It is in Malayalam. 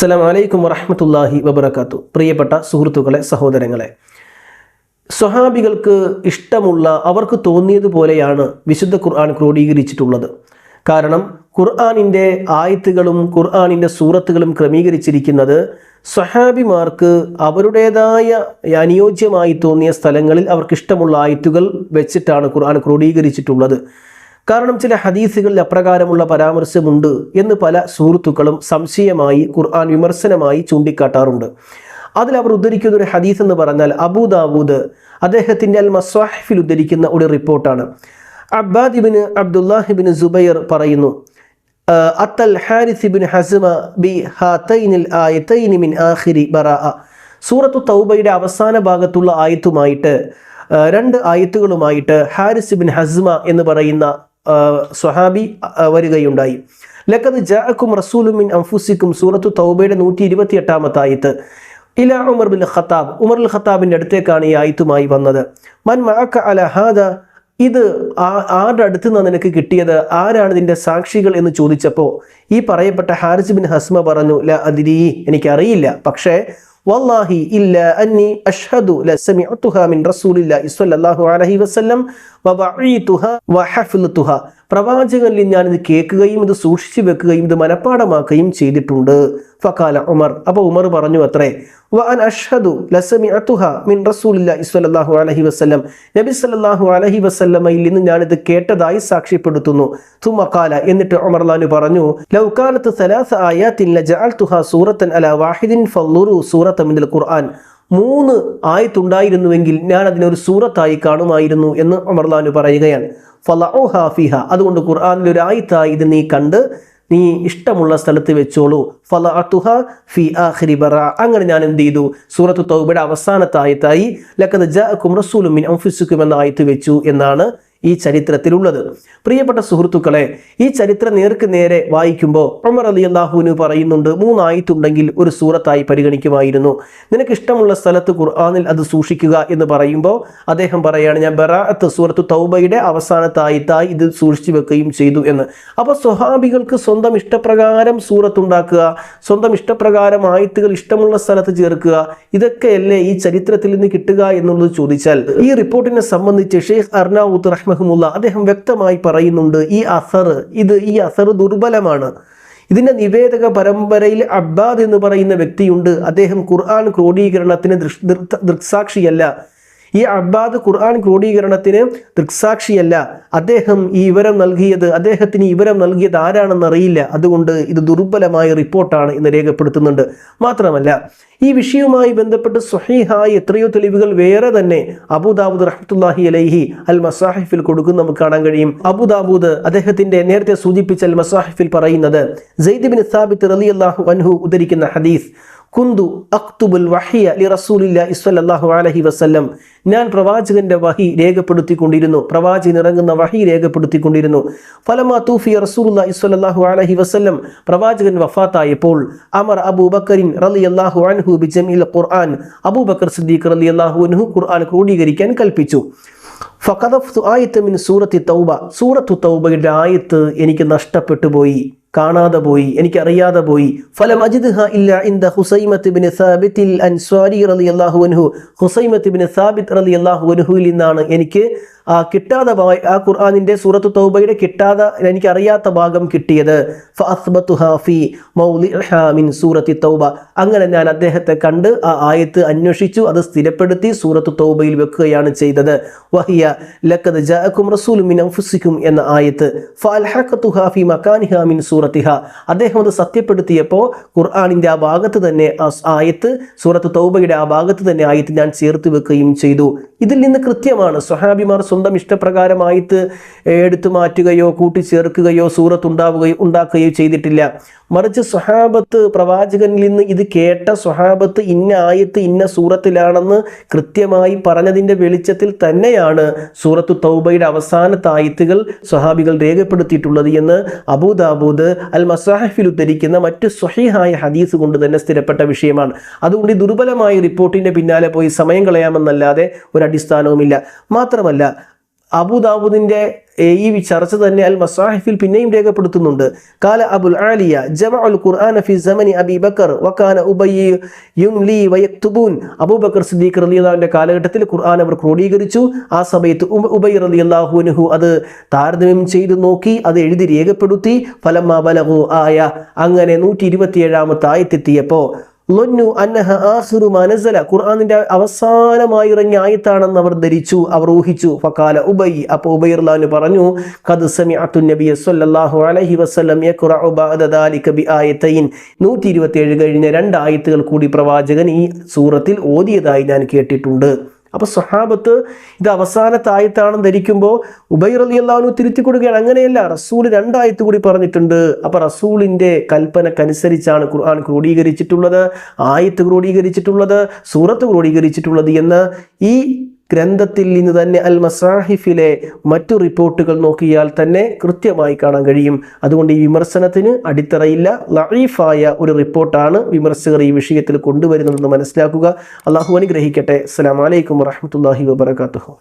അസ്സലാം വലൈക്കും വറഹമത്തല്ലാഹി വബർക്കാത്തു പ്രിയപ്പെട്ട സുഹൃത്തുക്കളെ സഹോദരങ്ങളെ സ്വഹാബികൾക്ക് ഇഷ്ടമുള്ള അവർക്ക് തോന്നിയതുപോലെയാണ് വിശുദ്ധ ഖുർആൻ ക്രോഡീകരിച്ചിട്ടുള്ളത്. കാരണം ഖുർആാനിന്റെ ആയത്തുകളും ഖുർആാനിന്റെ സൂറത്തുകളും ക്രമീകരിച്ചിരിക്കുന്നത് സ്വഹാബിമാർക്ക് അവരുടേതായ അനുയോജ്യമായി തോന്നിയ സ്ഥലങ്ങളിൽ അവർക്ക് ഇഷ്ടമുള്ള ആയത്തുകൾ വെച്ചിട്ടാണ് ഖുർആൻ ക്രോഡീകരിച്ചിട്ടുള്ളത്. കാരണം ചില ഹദീസുകളിൽ അപ്രകാരമുള്ള പരാമർശമുണ്ട് എന്ന് പല സുഹൃത്തുക്കളും സംശയമായി ഖുർആൻ വിമർശനമായി ചൂണ്ടിക്കാട്ടാറുണ്ട്. അതിൽ അവർ ഉദ്ധരിക്കുന്ന ഒരു ഹദീസ് എന്ന് പറഞ്ഞാൽ അബൂദാവൂദ് അദ്ദേഹത്തിന്റെ അൽ മസ്വാഹിഫിൽ ഉദ്ധരിക്കുന്ന ഒരു റിപ്പോർട്ടാണ്. അബ്ബാദിബിന് അബ്ദുല്ലാഹിബിന് സുബൈർ പറയുന്നു അത്തൽ ഹാരിസിബിൻ ഹസ്മ ബി ഹാത്തൈനിൽ ആയത്തൈനി മിൻ ആഖിരി ബറാഅ. സൂറത്തു തൗബയുടെ അവസാന ഭാഗത്തുള്ള ആയത്തുമായിട്ട് രണ്ട് ആയത്തുകളുമായിട്ട് ഹാരിസ് ബിൻ ഹസ്മ എന്ന് പറയുന്ന സ്വഹാബി വരികയുണ്ടായി. ലക്കത് ജാഅക്കും റസൂലും മിൻ അംഫുസിക്കും സൂറത്തു തൗബയുടെ നൂറ്റി ഇരുപത്തി എട്ടാമത്തെ ആയത്ത്. ഇല ഉമർ ബിൻ ഖത്താബ്. ഉമർ ഉൽ ഖത്താബിന്റെ അടുത്തേക്കാണ് ഈ ആയത്തുമായി വന്നത്. മൻ മഅക്ക അല ഹാദ. ഇത് ആരുടെ അടുത്ത് നിന്നാണ് നിനക്ക് കിട്ടിയത്? ആരാണ് ഇതിന്റെ സാക്ഷികൾ എന്ന് ചോദിച്ചപ്പോൾ ഈ പറയപ്പെട്ട ഹാരിസ് ബിൻ ഹസ്മ പറഞ്ഞു ല അതിരി എനിക്കറിയില്ല. പക്ഷേ വല്ലാഹി ഇല്ല അന്നി അഷ്ഹദു ലസമിഅതുഹ മിൻ റസൂലില്ലാഹി സ്വല്ലല്ലാഹു അലൈഹി വസല്ലം വബഈതുഹ വഹഫ്ലതുഹ പ്രവാചകനിൽ ഞാൻ ഇത് കേൾക്കുകയും ഇത് സൂക്ഷിച്ചു വെക്കുകയും ഇത് മനഃപ്പാടമാക്കുകയും ചെയ്തിട്ടുണ്ട്. ഫക്കാല ഉമർ. അപ്പോൾ ഉമർ പറഞ്ഞു അത്രേ. വഅൻ അഷ്ഹദു ലസമിഅതുഹ മിൻ റസൂലില്ലാഹി സ്വല്ലല്ലാഹു അലൈഹി വസല്ലം. നബി സല്ലല്ലാഹു അലൈഹി വസല്ലമയിൽ നിന്ന് ഞാനിത് കേട്ടതായി സാക്ഷ്യപ്പെടുത്തുന്നു. തുമ ഖാല. എന്നിട്ട് ഉമർ ലാനു പറഞ്ഞു ലൗ കാനത്ത് സലാസ ആയാത്തിൻ ലജഅൽതുഹ സൂറത്തൻ അലാ വാഹിദിൻ ഫല്ലുറു സൂറത്ത മിനൽ ഖുർആൻ. മൂന്ന് ആയത്തുണ്ടായിരുന്നുവെങ്കിൽ ഞാൻ അതിനൊരു സൂറത്തായി കാണുമായിരുന്നു എന്ന് അമർലാനു പറയുകയാണ്. ഫലഉഹ ഹാഫിഹ അതുകൊണ്ട് ഖുർആാനിൽ ഒരു ആയത്തായി ഇത് നീ കണ്ട് നീ ഇഷ്ടമുള്ള സ്ഥലത്ത് വെച്ചോളൂ. ഫലഅതുഹ ഫി ആഖിരി ബറ. അങ്ങനെ ഞാൻ എന്ത് ചെയ്തു? സൂറത്ത് തൗബയുടെ അവസാനത്തെ ആയത്തായി ലക്കത് ജാഅക്കും റസൂലും മിൻ അൻഫുസിക്കും എന്ന ആയത്ത് വെച്ചു എന്നാണ് ഈ ചരിത്രത്തിലുള്ളത്. പ്രിയപ്പെട്ട സുഹൃത്തുക്കളെ ഈ ചരിത്രം നേർക്ക് നേരെ വായിക്കുമ്പോൾ ഉമർ അലി അള്ളാഹുവിന് പറയുന്നുണ്ട് മൂന്നായിട്ടുണ്ടെങ്കിൽ ഒരു സൂറത്തായി പരിഗണിക്കുമായിരുന്നു. നിനക്ക് ഇഷ്ടമുള്ള സ്ഥലത്ത് ഖുർആാനിൽ അത് സൂക്ഷിക്കുക എന്ന് പറയുമ്പോൾ അദ്ദേഹം പറയുകയാണ് ഞാൻ ബറാഅത്ത് സൂറത്ത് തൗബയുടെ അവസാനത്തെ ആയത്തായി ഇത് സൂക്ഷിച്ചു വെക്കുകയും ചെയ്തു എന്ന്. അപ്പോൾ സ്വഹാബികൾക്ക് സ്വന്തം ഇഷ്ടപ്രകാരം സൂറത്തുണ്ടാക്കുക സ്വന്തം ഇഷ്ടപ്രകാരം ആയത്തുകൾ ഇഷ്ടമുള്ള സ്ഥലത്ത് ചേർക്കുക ഇതൊക്കെയല്ലേ ഈ ചരിത്രത്തിൽ നിന്ന് കിട്ടുക എന്നുള്ളത് ചോദിച്ചാൽ ഈ റിപ്പോർട്ടിനെ സംബന്ധിച്ച് ഷെയ്ഖ് അർനാവുത്ത് റഹ്മഹമുല്ല അദ്ദേഹം വ്യക്തമായി പറയുന്നുണ്ട് ഈ അസർ ഇത് ഈ അസർ ദുർബലമാണ്. ഇതിന്റെ നിവേദക പരമ്പരയിൽ അബ്ബാദ് എന്ന് പറയുന്ന വ്യക്തിയുണ്ട്. അദ്ദേഹം ഖുർആൻ ക്രോഡീകരണത്തിന് ദൃക്സാക്ഷിയല്ല. ഈ അബ്ബാദ് ഖുർആൻ ക്രോഡീകരണത്തിന് ദൃക്സാക്ഷിയല്ല. അദ്ദേഹം ഈ വിവരം നൽകിയത് അദ്ദേഹത്തിന് ഈ വിവരം നൽകിയത് ആരാണെന്ന് അറിയില്ല. അതുകൊണ്ട് ഇത് ദുർബലമായ റിപ്പോർട്ടാണ് എന്ന് രേഖപ്പെടുത്തുന്നുണ്ട്. മാത്രമല്ല ഈ വിഷയവുമായി ബന്ധപ്പെട്ട് സ്വഹീഹായ എത്രയോ തെളിവുകൾ വേറെ തന്നെ അബുദാബുദ് റഹ്മത്തുല്ലാഹി അലൈഹി അൽ മസാഹിഫിൽ കൊടുക്കുന്ന നമുക്ക് കാണാൻ കഴിയും. അബുദാബൂദ് അദ്ദേഹത്തിന്റെ നേരത്തെ സൂചിപ്പിച്ച അൽ മസാഹിഫിൽ പറയുന്നത് സാബിത്ത് റളിയല്ലാഹു അൻഹു ഉദ്ധരിക്കുന്ന ഹദീസ് കുന്തു അക്തുബുൽ വഹിയ ലി റസൂലില്ല ഇസ്വല്ലാഹു അലഹി വസ്ല്ലം. ഞാൻ പ്രവാചകന്റെ വഹി രേഖപ്പെടുത്തിക്കൊണ്ടിരുന്നു. പ്രവാചകൻ ഇറങ്ങുന്ന വഹി രേഖപ്പെടുത്തിക്കൊണ്ടിരുന്നു. ഫലമാ തൂഫിയ റസൂലുള്ളാഹി ഇസ്വല്ലാഹു അലഹി വസ്ല്ലം. പ്രവാചകൻ വഫാത്തായപ്പോൾ അമർ അബൂബക്കറിൻ റളിയല്ലാഹു അൻഹു ബിജമീൽ ഖുർആൻ. അബൂബക്കർ സിദ്ദീഖ് റലി അള്ളാഹു അൻഹു ഖുർആൻ ക്രോഡീകരിക്കാൻ കൽപ്പിച്ചു. ഫഖദഫ്തു ആയത്ത് മിൻ സൂറത്തി തൗബ. സൂറത്തു തൗബയുടെ ആയത്ത് എനിക്ക് നഷ്ടപ്പെട്ടു പോയി. കാണാതെ പോയി എനിക്കറിയാതെ പോയി. ഫലം അജിദ്ഹ ഇല്ല ഇന്ദ ഹുസൈമത്ത് സാബിത്തിൽ അൻസ്വാരി റളിയല്ലാഹു അൻഹു ഹുസൈമത്ത് ബിൻ സാബിത്ത് റളിയല്ലാഹു അൻഹുവിൽ നിന്നാണ് എനിക്ക് കിട്ടാതെ ആ ഖുർആനിന്റെ സൂറത്ത് തൗബയുടെ കിട്ടാതെ എനിക്ക് അറിയാത്ത ഭാഗം കിട്ടിയത്. മിൻ സൂറത്തി തൗബ. അങ്ങനെ ഞാൻ അദ്ദേഹത്തെ കണ്ട് ആ ആയത്ത് അന്വേഷിച്ചു അത് സ്ഥിരപ്പെടുത്തി സൂറത്ത് തൗബയിൽ വെക്കുകയാണ് ചെയ്തത്. വഹിയ ലക്കത് ജാഅക്കും മിൻ എന്ന ആയത്ത്. മിൻ സൂറത്തിഹ. അദ്ദേഹം അത് സത്യപ്പെടുത്തിയപ്പോൾ ഖുർആനിന്റെ ആ ഭാഗത്ത് തന്നെ ആ ആയത്ത് സൂറത്ത് തൗബയുടെ ആ ഭാഗത്ത് തന്നെ ആയത്ത് ഞാൻ ചേർത്ത് വെക്കുകയും ചെയ്തു. ഇതിൽ നിന്ന് കൃത്യമാണ് സ്വഹാബിമാർ ഇഷ്ടപ്രകാരം ഇഷ്ടപ്രകാരമായിട്ട് എടുത്തു മാറ്റുകയോ കൂട്ടിച്ചേർക്കുകയോ സൂറത്ത് ഉണ്ടാവുകയോ ഉണ്ടാക്കുകയോ ചെയ്തിട്ടില്ല. മറിച്ച് സ്വഹാബത്ത് പ്രവാചകനിൽ നിന്ന് ഇത് കേട്ട സ്വഹാബത്ത് ഇന്ന ആയത്ത് ഇന്ന സൂറത്തിലാണെന്ന് കൃത്യമായി പറഞ്ഞതിന്റെ വെളിച്ചത്തിൽ തന്നെയാണ് സൂറത്തു തൗബയുടെ അവസാനത്തെ ആയത്തുകൾ സ്വഹാബികൾ രേഖപ്പെടുത്തിയിട്ടുള്ളത് എന്ന് അബൂദാബൂദ് അൽ മസാഹിഫിൽ ഉദ്ധരിക്കുന്ന മറ്റ് സ്വഹീഹായ ഹദീസ് കൊണ്ട് തന്നെ സ്ഥിരപ്പെട്ട വിഷയമാണ്. അതുകൊണ്ട് ദുർബലമായ റിപ്പോർട്ടിന്റെ പിന്നാലെ പോയി സമയം കളയാമെന്നല്ലാതെ ഒരു അടിസ്ഥാനവുമില്ല. മാത്രമല്ല അബൂദാബുദിന്റെ ഈ ചർച്ച തന്നെ അൽ മസാഹിഫിൽ പിന്നെയും രേഖപ്പെടുത്തുന്നുണ്ട്. കാല അബുൽ ആലിയ ജമ അൽ ഖുർആൻ ഫി സമനി അബി ബക്കർ വകാന ഉബയ്യ യുംലി വയക്തുബൂൻ. അബൂബക്കർ സിദ്ദീഖ് റളിയല്ലാഹുവിന്റെ കാലഘട്ടത്തിൽ ഖുർആൻ അവർ ക്രോഡീകരിച്ചു. ആ സമയത്ത് ഉബൈ റളിയല്ലാഹു അൻഹു അത് താരതമ്യം ചെയ്തു നോക്കി അത് എഴുതി രേഖപ്പെടുത്തി. ഫലമ്മ ബലഹു ആയ അങ്ങനെ നൂറ്റി ഇരുപത്തിയേഴാമത്തെ ആയത്തെത്തിയപ്പോ ഖുർആനിന്റെ അവസാനമായി ഇറങ്ങിയ ആയത്താണെന്ന് അവർ ധരിച്ചു അവർ ഊഹിച്ചു. ഫക്കാല ഉബൈ അപ്പോൾ ഉബൈ റളിയല്ലാഹു പറഞ്ഞു നൂറ്റി നബിയ ബി ആയത്തൈൻ 127 കഴിഞ്ഞ രണ്ട് ആയത്തുകൾ കൂടി പ്രവാചകൻ ഈ സൂറത്തിൽ ഓതിയതായി ഞാൻ കേട്ടിട്ടുണ്ട്. അപ്പൊ സ്വഹാബത്ത് ഇത് അവസാനത്തെ ധരിക്കുമ്പോൾ ഉബൈർ അലി അള്ളാഹു തിരുത്തി കൊടുക്കുകയാണ് അങ്ങനെയല്ല റസൂൽ രണ്ടായത്ത് കൂടി പറഞ്ഞിട്ടുണ്ട്. അപ്പൊ റസൂലിന്റെ കൽപ്പനക്കനുസരിച്ചാണ് ഖുർആൻ ക്രോഡീകരിച്ചിട്ടുള്ളത് ആയത്ത് ക്രോഡീകരിച്ചിട്ടുള്ളത് സൂറത്ത് ക്രോഡീകരിച്ചിട്ടുള്ളത് എന്ന് ഈ ഗ്രന്ഥത്തിൽ നിന്ന് തന്നെ അൽ മസാഹിഫിലെ മറ്റു റിപ്പോർട്ടുകൾ നോക്കിയാൽ തന്നെ കൃത്യമായി കാണാൻ കഴിയും. അതുകൊണ്ട് ഈ വിമർശനത്തിന് അടിത്തറയില്ല. ലൈഫായ ഒരു റിപ്പോർട്ടാണ് വിമർശകർ ഈ വിഷയത്തിൽ കൊണ്ടുവരുന്നതെന്ന് മനസ്സിലാക്കുക. അള്ളാഹു അനുഗ്രഹിക്കട്ടെ. അസ്സലാമലൈക്കും വറഹമത്തല്ലാഹി വബർക്കാത്തു